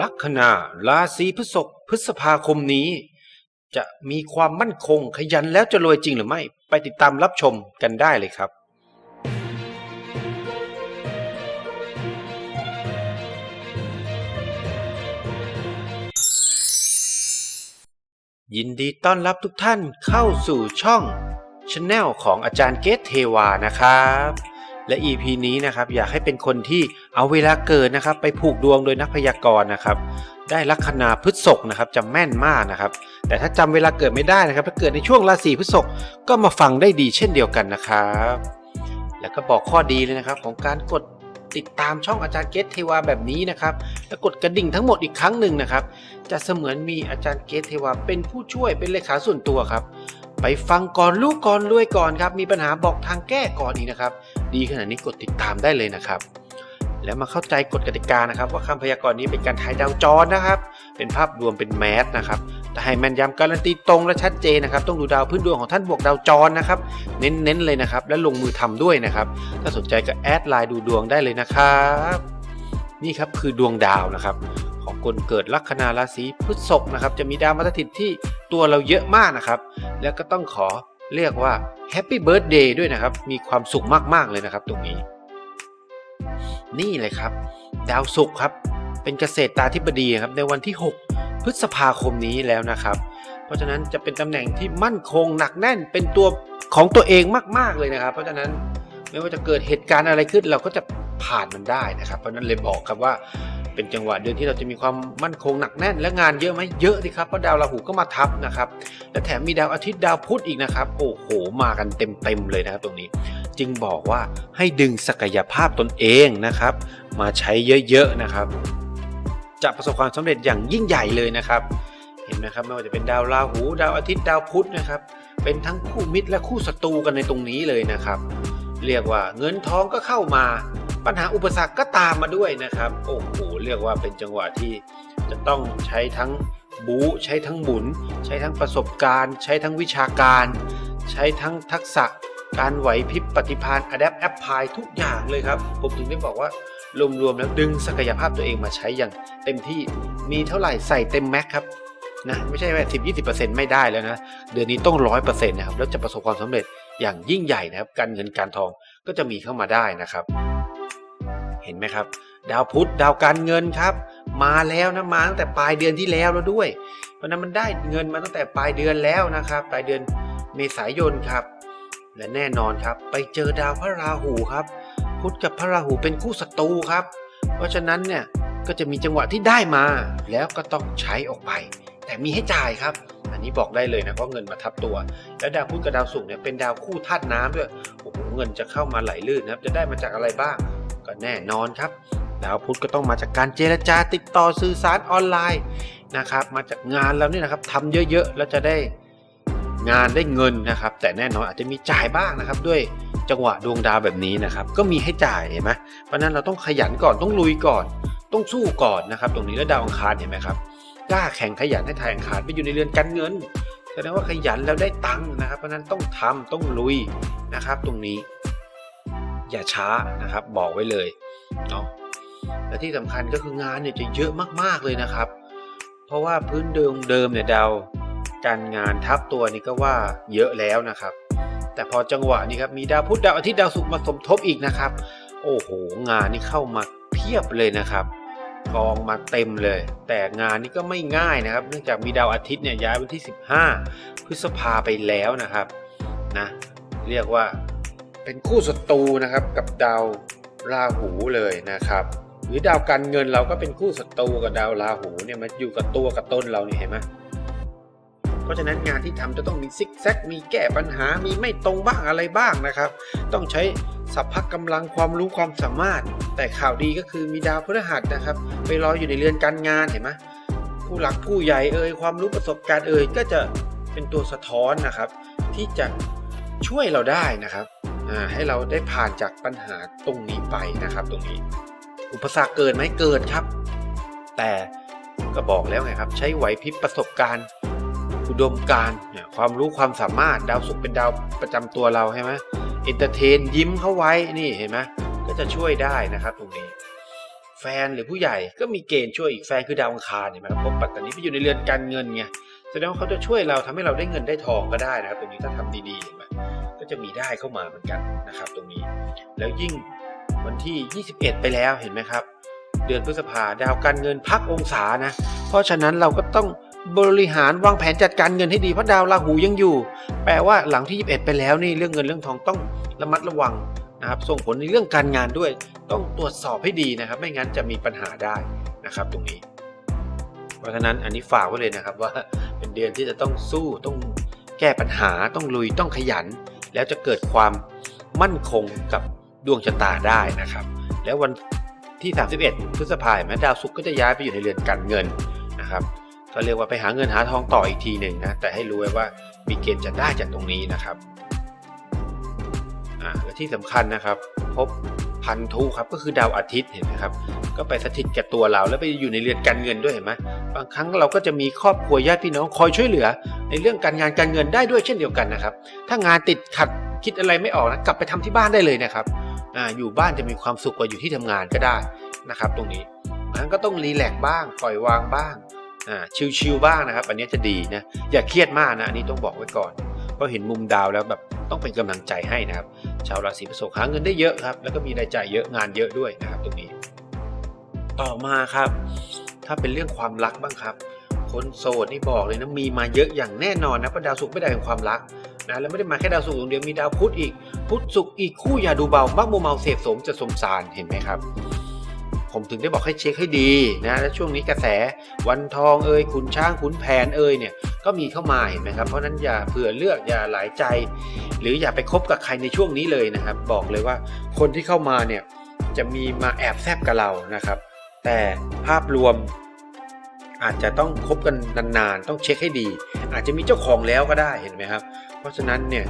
ลัคนาราศีพฤษภพฤษภาคมนี้ จะมีความมั่นคงขยันแล้วจะรวยจริงหรือไม่ ไปติดตามรับชมกันได้เลยครับยินดีต้อนรับทุกท่านเข้าสู่ช่องช anel ของอาจารย์เกตเทวานะครับ และ EP นี้นะครับอยากให้เป็นคนที่เอาเวลาเกิดนะครับ ไปผูกดวงโดยนักพยากรณ์นะครับ ได้ลัคนาพฤษภนะครับจะแม่นมากนะครับ แต่ถ้าจำเวลาเกิดไม่ได้นะครับ ถ้าเกิดในช่วงราศีพฤษภก็มาฟังได้ดีเช่นเดียวกันนะครับ แล้วก็บอกข้อดีเลยนะครับของการกดติดตามช่องอาจารย์เกตเทวาแบบนี้นะครับ และกดกระดิ่งทั้งหมดอีกครั้งหนึ่งนะครับ จะเสมือนมีอาจารย์เกตเทวาเป็นผู้ช่วยเป็นเลขาส่วนตัวครับ ไปฟังก่อนลูกก่อนรวยก่อนครับ มีปัญหาบอกทางแก้ก่อนอีกนะครับ ดีขนาดนี้กดติดตามได้เลยนะครับ แล้วมาเข้าใจกฎกติกานะครับ ว่าคำพยากรณ์นี้เป็นการทายดาวจรนะครับ เป็นภาพรวมเป็นแมสนะครับแต่ให้แม่นยำการันตีตรงและชัดเจนนะครับ ต้องดูดาวพื้นดวงของท่านบวกดาวจรนะครับ เน้นๆเลยนะครับ และลงมือทำด้วยนะครับ ถ้าสนใจก็แอดไลน์ดูดวงได้เลยนะครับ นี่ครับคือดวงดาวนะครับของคนเกิดลัคนาราศีพฤษภนะครับ จะมีดาวมาสถิตที่ตัวเราเยอะมากนะครับ แล้วก็ต้องขอ เรียกว่าแฮปปี้เบิร์ a เดย์ด้วยนะครับ มีความสุขมากๆเลยนะครับตรงนี้ นี่เลยครับ ดาวศุกร์ครับ เป็นเกษตรตาธิบดีครับในวันที่ 6 พฤษภาคมนี้แล้วนะครับ เพราะฉะนั้นจะเป็นตำแหน่งที่มั่นคงหนักแน่นเป็นตัวของตัวเองมากๆเลยนะครับ เพราะฉะนั้นไม่ว่าจะเกิดเหตุการณ์อะไรขึ้นเราก็จะผ่านมันได้นะครับ เพราะนั้นเลยบอกครับว่า เป็นจังหวะเดือนที่เราจะมีความมั่นคงหนักแน่นและงานเยอะไหมเยอะสิครับเพราะดาวราหูก็มาทับนะครับและแถมมีดาวอาทิตย์ดาวพุธอีกนะครับโอ้โหมากันเต็มๆเลยนะครับตรงนี้ จึงบอกว่าให้ดึงศักยภาพตนเองนะครับ มาใช้เยอะๆนะครับ จะประสบความสำเร็จอย่างยิ่งใหญ่เลยนะครับ เห็นไหมครับไม่ว่าจะเป็นดาวราหู ดาวอาทิตย์ดาวพุธนะครับ เป็นทั้งคู่มิตรและคู่ศัตรูกันในตรงนี้เลยนะครับ เรียกว่าเงินทองก็เข้ามา ปัญหาอุปสรรคก็ตามมาด้วยนะครับ โอ้โหเรียกว่าเป็นจังหวะที่จะต้องใช้ทั้งบู๊ใช้ทั้งหมุนใช้ทั้งประสบการณ์ ใช้ทั้งวิชาการ ใช้ทั้งทักษะการไหวพริบปฏิภาณ adapt apply ทุกอย่างเลยครับ ผมถึงได้บอกว่ารวมๆแล้วดึงศักยภาพตัวเองมาใช้อย่างเต็มที่มีเท่าไหร่ใส่เต็มแม็กครับนะไม่ใช่ว่าสิบยี่สิบเปอร์เซ็นต์ไม่ได้แล้วนะ เดือนนี้ต้องร้อยเปอร์เซ็นต์นะครับ แล้วจะประสบความสำเร็จอย่างยิ่งใหญ่นะครับ การเงินการทองก็จะมีเข้ามาได้นะครับ เห็นไหมครับ ดาวพุธดาวการเงินครับ มาแล้วนะมาตั้งแต่ปลายเดือนที่แล้วแล้วด้วย เพราะนั้นมันได้เงินมาตั้งแต่ปลายเดือนแล้วนะครับ ปลายเดือนเมษายนครับ และแน่นอนครับ ไปเจอดาวพระราหูครับ พุธกับพระราหูเป็นคู่ศัตรูครับ เพราะฉะนั้นเนี่ยก็จะมีจังหวะที่ได้มา แล้วก็ต้องใช้ออกไป แต่มีให้จ่ายครับ อันนี้บอกได้เลยนะเพราะเงินมาทับตัว แล้วดาวพุธกับดาวศุกร์เนี่ยเป็นดาวคู่ธาตุน้ำด้วยโอ้โหเงินจะเข้ามาไหลลื่นนะครับ จะได้มาจากอะไรบ้าง ก็แน่นอนครับ ดาวพุธก็ต้องมาจากการเจรจาติดต่อสื่อสารออนไลน์นะครับ มาจากงานเราเนี่ยนะครับทำเยอะๆแล้วจะได้งานได้เงินนะครับ แต่แน่นอนอาจจะมีจ่ายบ้างนะครับ ด้วยจังหวะดวงดาวแบบนี้นะครับ ก็มีให้จ่ายเห็นไหมเพราะนั้นเราต้องขยันก่อนต้องลุยก่อน ต้องสู้ก่อนนะครับ ตรงนี้แล้วดาวอังคารเห็นไหมครับกล้าแข่งขยันให้ทายอังคารไปอยู่ในเรือนการเงินแสดงว่าขยันแล้วได้ตังค์นะครับ เพราะฉะนั้นต้องทำต้องลุยนะครับ ตรงนี้ อย่าช้านะครับ บอกไว้เลยเนาะและที่สำคัญก็คืองานเนี่ยจะเยอะมากๆเลยนะครับ เพราะว่าพื้นเดิมเดิมเนี่ยดาวการงานทับตัวนี่ก็ว่าเยอะแล้วนะครับ แต่พอจังหวะนี้ครับมีดาวพุธดาวอาทิตย์ดาวศุกร์มาสมทบอีกนะครับ โอ้โหงานนี่เข้ามาเพียบเลยนะครับกองมาเต็มเลย แต่งานนี้ก็ไม่ง่ายนะครับ เนื่องจากมีดาวอาทิตย์เนี่ยย้ายวันที่ 15 พฤษภาไปแล้วนะครับนะเรียกว่า เป็นคู่ศัตรูนะครับกับดาวราหูเลยนะครับ หรือดาวการเงินเราก็เป็นคู่ศัตรูกับดาวราหูเนี่ยมาอยู่กับตัวกับต้นเราเนี่ยเห็นไหมเพราะฉะนั้นงานที่ทำจะต้องมีซิกแซกมีแก้ปัญหามีไม่ตรงบ้างอะไรบ้างนะครับ ต้องใช้สัพพะกำลังความรู้ความสามารถ แต่ข่าวดีก็คือมีดาวพฤหัสนะครับ ไปรออยู่ในเรือนการงานเห็นไหมผู้หลักผู้ใหญ่เอ่ยความรู้ประสบการณ์เอ่ยก็จะเป็นตัวสะท้อนนะครับ ที่จะช่วยเราได้นะครับ ให้เราได้ผ่านจากปัญหาตรงนี้ไปนะครับ ตรงนี้ อุปสรรคเกิดไหมเกิดครับ แต่ก็บอกแล้วไงครับ ใช้ไหวพริบประสบการณ์อุดมการเนี่ยความรู้ความสามารถดาวศุกร์เป็นดาวประจำตัวเราใช่ไหมเอนเตอร์เทนยิ้มเข้าไว้นี่เห็นไหมก็จะช่วยได้นะครับตรงนี้ แฟนหรือผู้ใหญ่ก็มีเกณฑ์ช่วยอีกแฟนคือดาวอังคารเห็นไหมครับพราะปัตตานีไปอยู่ในเรือนการเงินไงแสดงว่าเขาจะช่วยเราทำให้เราได้เงินได้ทองก็ได้นะครับตรงนี้ถ้าทำดีๆเห็นไหม ก็จะมีได้เข้ามาเหมือนกันนะครับตรงนี้ แล้วยิ่งวันที่ 21 ไปแล้วเห็นไหมครับ เดือนพฤษภาดาวการเงินพักองศานะ เพราะฉะนั้นเราก็ต้องบริหารวางแผนจัดการเงินให้ดีเพราะดาวราหูยังอยู่ แปลว่าหลังที่ 21 ไปแล้วนี่เรื่องเงินเรื่องทองต้องระมัดระวังนะครับส่งผลในเรื่องการงานด้วย ต้องตรวจสอบให้ดีนะครับ ไม่งั้นจะมีปัญหาได้นะครับตรงนี้ เพราะฉะนั้นอันนี้ฝากไว้เลยนะครับว่าเป็นเดือนที่จะต้องสู้ต้องแก้ปัญหาต้องลุยต้องขยัน แล้วจะเกิดความมั่นคงกับดวงชะตาได้นะครับ แล้ววันที่ 31 พฤษภาคมดาวศุกร์ก็จะย้ายไปอยู่ในเรือนการเงินนะครับ ก็เรียกว่าไปหาเงินหาทองต่ออีกทีหนึ่งนะ แต่ให้รู้ไว้ว่ามีเกณฑ์จะได้จากตรงนี้นะครับอ่าและที่สำคัญนะครับ พบ พันธุครับก็คือดาวอาทิตย์เห็นไหมครับก็ไปสถิตแก่ตัวเราแล้วไปอยู่ในเรือนการเงินด้วยเห็นไหมบางครั้งเราก็จะมีครอบครัวญาติพี่น้องคอยช่วยเหลือ ในเรื่องการงานการเงินได้ด้วยเช่นเดียวกันนะครับ ถ้างานติดขัดคิดอะไรไม่ออกนะกลับไปทำที่บ้านได้เลยนะครับออยู่บ้านจะมีความสุขกว่าอยู่ที่ทำงานก็ได้นะครับ ตรงนี้นั้นก็ต้องรีแลกซ์บ้างปล่อยวางบ้างชิลๆบ้างนะครับ อันนี้จะดีนะอย่าเครียดมากนะอันนี้ต้องบอกไว้ก่อนเพราะเห็นมุมดาวแล้วแบบ ต้องเป็นกำลังใจให้นะครับ ชาวราศีพฤษภหาเงินได้เยอะครับ แล้วก็มีรายจ่ายเยอะงานเยอะด้วยนะครับ ตรงนี้ ต่อมาครับ ถ้าเป็นเรื่องความรักบ้างครับ คนโสดนี่บอกเลยนะมีมาเยอะอย่างแน่นอนนะเพราะดาวศุกร์ไม่ได้เป็นความรักนะแล้วไม่ได้มาแค่ดาวศุกร์อย่างเดียวมีดาวพุธอีก พุธศุกร์อีกคู่อย่าดูเบามักโมเมาเสพสมจะสมสารเห็นไหมครับผมถึงได้บอกให้เช็คให้ดีนะและช่วงนี้กระแสวันทองเอ่ยขุนช้างขุนแผนเอ่ยเนี่ย ก็มีเข้ามาเห็นไหมครับ เพราะนั้นอย่าเผื่อเลือกอย่าหลายใจ หรืออย่าไปคบกับใครในช่วงนี้เลยนะครับ บอกเลยว่าคนที่เข้ามาเนี่ยจะมีมาแอบแซบกับเรานะครับ แต่ภาพรวมอาจจะต้องคบกันนานๆ ต้องเช็คให้ดี อาจจะมีเจ้าของแล้วก็ได้เห็นไหมครับ เพราะฉะนั้นเนี่ย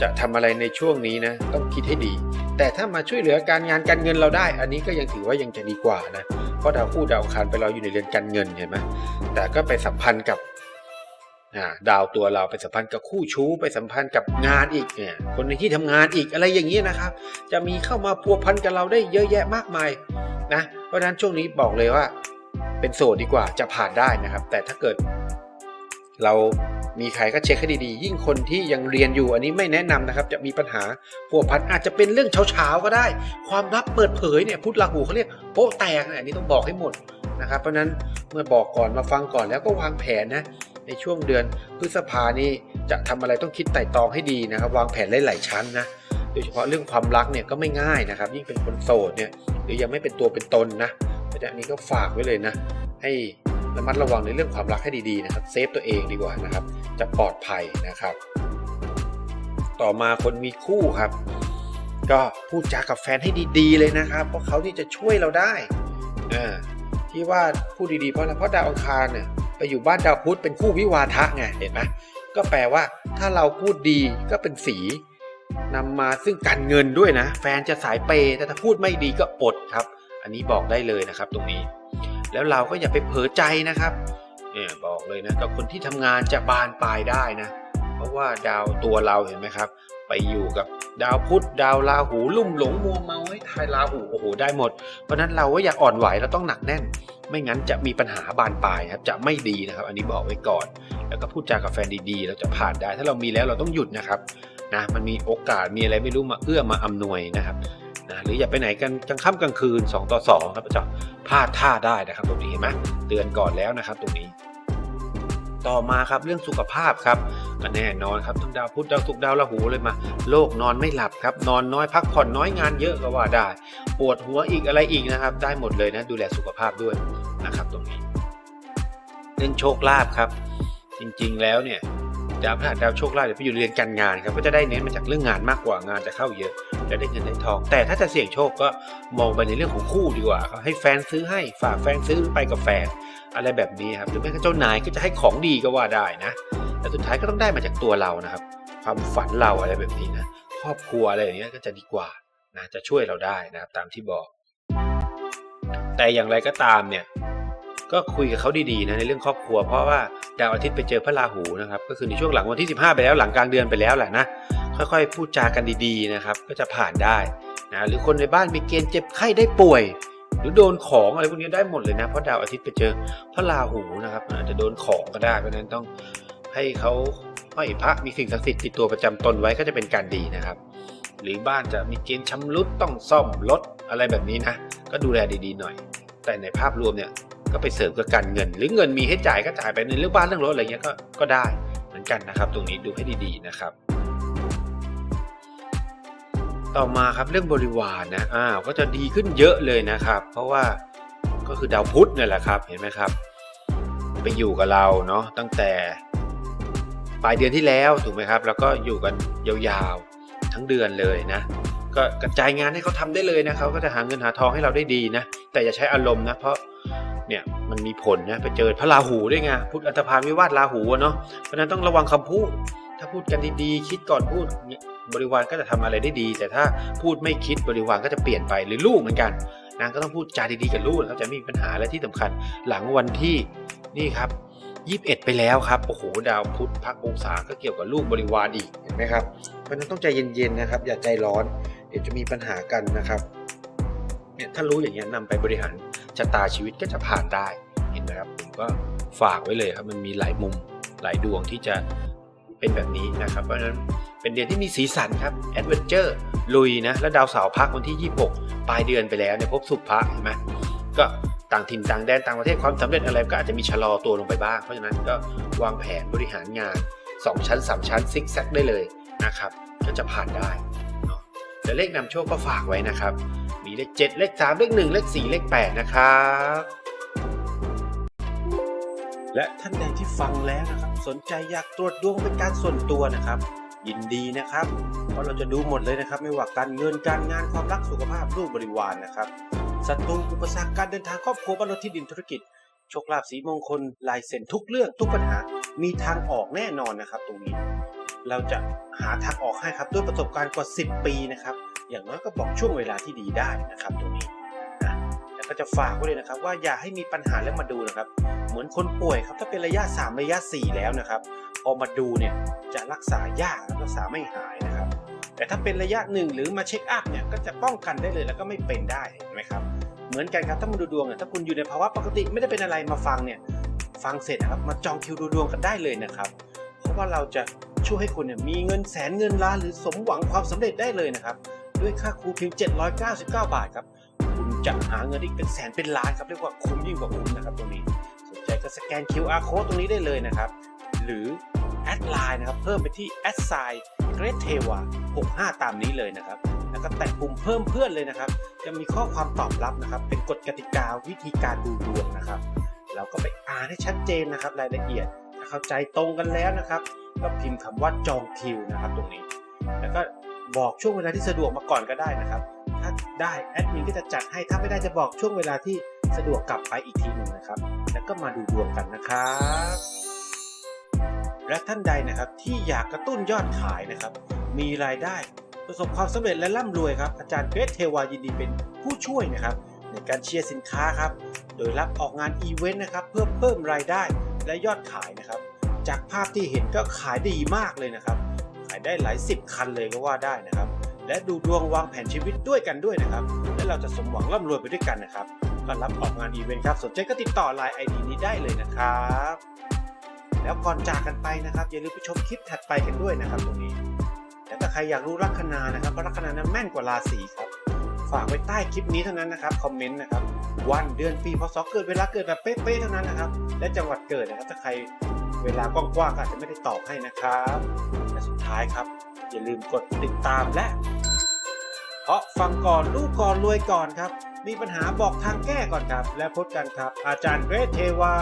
จะทำอะไรในช่วงนี้นะต้องคิดให้ดี แต่ถ้ามาช่วยเหลือการงานการเงินเราได้ อันนี้ก็ยังถือว่ายังจะดีกว่านะเพราะดาวคู่ดาวคารไปเราอยู่ในเรือนการเงินเห็นไหมแต่ก็ไปสัมพันธ์กับ ดาวตัวเราไปสัมพันธ์กับคู่ชู้ไปสัมพันธ์กับงานอีกเนี่ยคนในที่ทำงานอีกอะไรอย่างนี้นะครับ จะมีเข้ามาพัวพันกับเราได้เยอะแยะมากมายนะเพราะฉะนั้นช่วงนี้บอกเลยว่า เป็นโสดดีกว่าจะผ่านได้นะครับ แต่ถ้าเกิด เรามีใครก็เช็คให้ดีๆ ยิ่งคนที่ยังเรียนอยู่อันนี้ไม่แนะนำนะครับ จะมีปัญหาพัวพันอาจจะเป็นเรื่องเช้าๆก็ได้ ความลับเปิดเผยเนี่ยพุทธราหูเขาเรียกโป๊ะแตกอันนี้ต้องบอกให้หมดนะครับ เพราะฉะนั้นเมื่อบอกก่อนมาฟังก่อนแล้วก็วางแผนนะ ในช่วงเดือนพฤษภานี้จะทำอะไรต้องคิดไต่ตองให้ดีนะครับ วางแผนหลายๆชั้นนะโดยเฉพาะเรื่องความรักเนี่ยก็ไม่ง่ายนะครับ ยิ่งเป็นคนโสดเนี่ยหรือยังไม่เป็นตัวเป็นตนนะเพราะฉะนั้นอันนี้ก็ฝากไว้เลยนะ ให้ระมัดระวังในเรื่องความรักให้ดีๆนะครับเซฟตัวเองดีกว่านะครับ จะปลอดภัยนะครับ ต่อมาคนมีคู่ครับ ก็พูดจากับแฟนให้ดีๆเลยนะครับ เพราะเขาที่จะช่วยเราได้อ่าที่ว่าพูดดีๆเพราะอะไรเพราะดาวอังคารเนี่ย ไปอยู่บ้านดาวพุธเป็นคู่วิวาทะไงเห็นไหมก็แปลว่า ถ้าเราพูดดีก็เป็นสีนำมาซึ่งการเงินด้วยนะ แฟนจะสายเปย์แต่ถ้าพูดไม่ดีก็อดครับ อันนี้บอกได้เลยนะครับตรงนี้ แล้วเราก็อย่าไปเผลอใจนะครับเนี่ยบอกเลยนะกับคนที่ทำงานจะบานปลายได้นะ เพราะว่าดาวตัวเราเห็นไหมครับ ไปอยู่กับดาวพุธดาวราหูลุ่มหลงมัวเมาให้ทายราหูโอ้โหได้หมด เพราะนั้นเราก็อย่าอ่อนไหวเราต้องหนักแน่น ไม่งั้นจะมีปัญหาบานปลายครับจะไม่ดีนะครับ อันนี้บอกไว้ก่อน แล้วก็พูดจากับแฟนดีๆ เราจะผ่านได้ ถ้าเรามีแล้วเราต้องหยุดนะครับนะมันมีโอกาสมีอะไรไม่รู้มาเอื้อมาอำนวยนะครับนะหรืออย่าไปไหนกันกลางค่ำกลางคืน 2 ต่อ 2 ครับจะพลาดท่าได้นะครับตรงนี้เห็นไหมเตือนก่อนแล้วนะครับตรงนี้ ต่อมาครับเรื่องสุขภาพครับก็แน่นอนครับทั้งดาวพุธดาวศุกร์ดาวราหูเลยมาโรคนอนไม่หลับครับนอนน้อยพักผ่อนน้อยงานเยอะก็ว่าได้ ปวดหัวอีกอะไรอีกนะครับ ได้หมดเลยนะดูแลสุขภาพด้วยนะครับตรงนี้เรื่องโชคลาภครับ จริงๆแล้วเนี่ย ดาวพฤหัสดาวโชคลาภเดี๋ยวไปอยู่เรียนการงานครับก็จะได้เน้นมาจากเรื่องงานมากกว่างานจะเข้าเยอะจะได้เงินได้ทอง แต่ถ้าจะเสี่ยงโชคก็มองไปในเรื่องของคู่ดีกว่าให้แฟนซื้อให้ฝากแฟนซื้อไปกับแฟน อะไรแบบนี้ครับหรือแม้กระทั่งเจ้านายก็จะให้ของดีก็ว่าได้นะแต่สุดท้ายก็ต้องได้มาจากตัวเรานะครับ ความฝันเราอะไรแบบนี้นะครอบครัวอะไรอย่างเงี้ยก็จะดีกว่านะจะช่วยเราได้นะครับตามที่บอก แต่อย่างไรก็ตามเนี่ย ก็คุยกับเขาดีๆนะในเรื่องครอบครัว เพราะว่าดาวอาทิตย์ไปเจอพระราหูนะครับก็คือในช่วงหลังวันที่ 15 ไปแล้วหลังกลางเดือนไปแล้วแหละนะค่อยๆ พูดจากันดีๆนะครับก็จะผ่านได้นะหรือคนในบ้านมีเกณฑ์เจ็บไข้ได้ป่วย หรือโดนของอะไรพวกนี้ได้หมดเลยนะเพราะดาวอาทิตย์ไปเจอพระราหูนะครับอาจจะโดนของก็ได้เพราะนั้นต้องให้เขาห้อยพระมีสิ่งศักดิ์สิทธิ์ติดตัวประจำตนไว้ก็จะเป็นการดีนะครับ หรือบ้านจะมีเกณฑ์ชำรุดต้องซ่อมรถอะไรแบบนี้นะก็ดูแลดีๆหน่อย แต่ในภาพรวมเนี่ย ก็ไปเสริมกับการเงิน หรือเงินมีให้จ่ายก็จ่ายไปในเรื่องบ้านเรื่องรถอะไรเงี้ยก็ก็ได้เหมือนกันนะครับ ตรงนี้ดูให้ดี ๆนะครับ ต่อมาครับเรื่องบริวารนะอ้าวก็จะดีขึ้นเยอะเลยนะครับ เพราะว่าก็คือดาวพุธเนี่ยแหละครับเห็นไหมครับ ไปอยู่กับเราเนาะตั้งแต่ปลายเดือนที่แล้วถูกไหมครับ แล้วก็อยู่กันยาวๆทั้งเดือนเลยนะก็กระจายงานให้เขาทำได้เลยนะเขาก็จะหาเงินหาทองให้เราได้ดีนะแต่อย่าใช้อารมณ์นะเพราะ เนี่ยมันมีผลนะไปเจอพระราหูด้วยไงพุทธอันธพาลวิวาทราหูเนาะเพราะนั้นต้องระวังคำพูด ถ้าพูดกันดีๆ คิดก่อนพูดบริวารก็จะทำอะไรได้ดี แต่ถ้าพูดไม่คิดบริวารก็จะเปลี่ยนไปหรือลูกเหมือนกันนางก็ต้องพูดจาดีๆกับลูกเขาจะไม่มีปัญหาและที่สำคัญ หลังวันที่นี่ครับ21 ไปแล้วครับโอ้โหดาวพุธพักองศาก็เกี่ยวกับลูกบริวารอีกเห็นไหมครับเพราะนั้นต้องใจเย็นๆนะครับ อย่าใจร้อน เดี๋ยวจะมีปัญหากันนะครับเนี่ยถ้ารู้อย่างนี้ยนำไปบริหาร ชะตาชีวิตก็จะผ่านได้เห็นไหมครับผมก็ฝากไว้เลยครับมันมีหลายมุมหลายดวงที่จะเป็นแบบนี้นะครับ เพราะฉะนั้นเป็นเดือนที่มีสีสันครับแอดเวนเจอร์ลุยนะแล้วดาวเสาร์พักวันที่ 26 ปลายเดือนไปแล้วเนี่ยพบสุภะเห็นไหมก็ต่างถิ่นต่างแดนต่างประเทศความสำเร็จอะไรก็อาจจะมีชะลอตัวลงไปบ้าง เพราะฉะนั้นก็วางแผนบริหารงาน 2 ชั้น 3 ชั้นซิกแซกได้เลยนะครับก็จะผ่านได้แต่เลขนำโชคก็ฝากไว้นะครับ เลข7เลข3เลข1เลข4เลข8นะครับและท่านใดที่ฟังแล้วนะครับ สนใจอยากตรวจดวงเป็นการส่วนตัวนะครับ ยินดีนะครับ เพราะเราจะดูหมดเลยนะครับ ไม่ว่าการเงินการงานความรักสุขภาพรูปบริวารนะครับศัตรูอุปสรรคการเดินทางครอบครัวบ้านรถที่ดินธุรกิจโชคลาภสีมงคลลายเซ็นทุกเรื่องทุกปัญหา มีทางออกแน่นอนนะครับ ตรงนี้ เราจะหาทางออกให้ครับด้วยประสบการณ์กว่า 10 ปีนะครับ อย่างน้อยก็บอกช่วงเวลาที่ดีได้นะครับตรงนี้นะแล้วก็จะฝากไว้เลยนะครับ ว่าอย่าให้มีปัญหาแล้วมาดูนะครับ เหมือนคนป่วยครับถ้าเป็นระยะ 3 ระยะ 4 แล้วนะครับพอมาดูเนี่ยจะรักษายากรักษาไม่หายนะครับ แต่ถ้าเป็นระยะหนึ่งหรือมาเช็คอัพเนี่ยก็จะป้องกันได้เลยแล้วก็ไม่เป็นได้เห็นไหมครับเหมือนกันครับถ้ามาดูดวงเนี่ยถ้าคุณอยู่ในภาวะปกติไม่ได้เป็นอะไรมาฟังเนี่ยฟังเสร็จนะครับมาจองคิวดูดวงกันได้เลยนะครับ เพราะว่าเราจะช่วยให้คุณเนี่ยมีเงินแสนเงินล้านหรือสมหวังความสำเร็จได้เลยนะครับ ด้วยค่าครูเพียง 799 บาทครับ คุณจะหาเงินได้เป็นแสนเป็นล้านครับเรียกว่าคุ้มยิ่งกว่าคุ้มนะครับตรงนี้สนใจก็สแกน QR code ตรงนี้ได้เลยนะครับ หรือแอดไลน์นะครับ เพิ่มไปที่แอดไซน์เกรเทวา65 ตามนี้เลยนะครับ แล้วก็แตะปุ่มเพิ่มเพื่อนเลยนะครับ จะมีข้อความตอบรับนะครับ เป็นกฎกติกาวิธีการดูดวงนะครับ เราก็ไปอ่านให้ชัดเจนนะครับ รายละเอียดถ้าเข้าใจตรงกันแล้วนะครับ ก็พิมพ์คำว่าจองคิวนะครับ ตรงนี้ แล้วก็ บอกช่วงเวลาที่สะดวกมาก่อนก็ได้นะครับ ถ้าได้แอดมินก็จะจัดให้ ถ้าไม่ได้จะบอกช่วงเวลาที่สะดวกกลับไปอีกทีหนึ่งนะครับ แล้วก็มาดูดวงกันนะครับ และท่านใดนะครับที่อยากกระตุ้นยอดขายนะครับ มีรายได้ประสบความสำเร็จและร่ำรวยครับ อาจารย์เกรทเทวายินดีเป็นผู้ช่วยนะครับ ในการเชียร์สินค้าครับ โดยรับออกงานอีเวนต์นะครับเพื่อเพิ่มรายได้และยอดขายนะครับ จากภาพที่เห็นก็ขายดีมากเลยนะครับายได้หลายสิบคันเลยก็ว่าได้นะครับ และดูดวงวางแผนชีวิตด้วยกันด้วยนะครับ และเราจะสมหวังร่ำรวยไปด้วยกันนะครับก็รับออกงานอีเวนต์ครับ สนใจก็ติดต่อไลน์ไอดีนี้ได้เลยนะครับ แล้วก่อนจากกันไปนะครับ อย่าลืมไปชมคลิปถัดไปกันด้วยนะครับตรงนี้แล้วถ้าใครอยากรู้ลัคนานะครับว่าลัคนานั้นแม่นกว่าราศีครับฝากไว้ใต้คลิปนี้เท่านั้นนะครับคอมเมนต์นะครับวันเดือนปีพศเกิดเวลาเกิดแบบเป๊ะๆเท่านั้นนะครับ และจังหวัดเกิดนะครับถ้าใครเวลากว้างๆก็อาจจะไม่ได้ตอบให้นะครับ ท้ายครับ อย่าลืมกดติดตามและ เพราะฟังก่อนรู้ก่อนรวยก่อนครับ มีปัญหาบอกทางแก้ก่อนครับ และพบกันครับ อาจารย์เกรทเทวา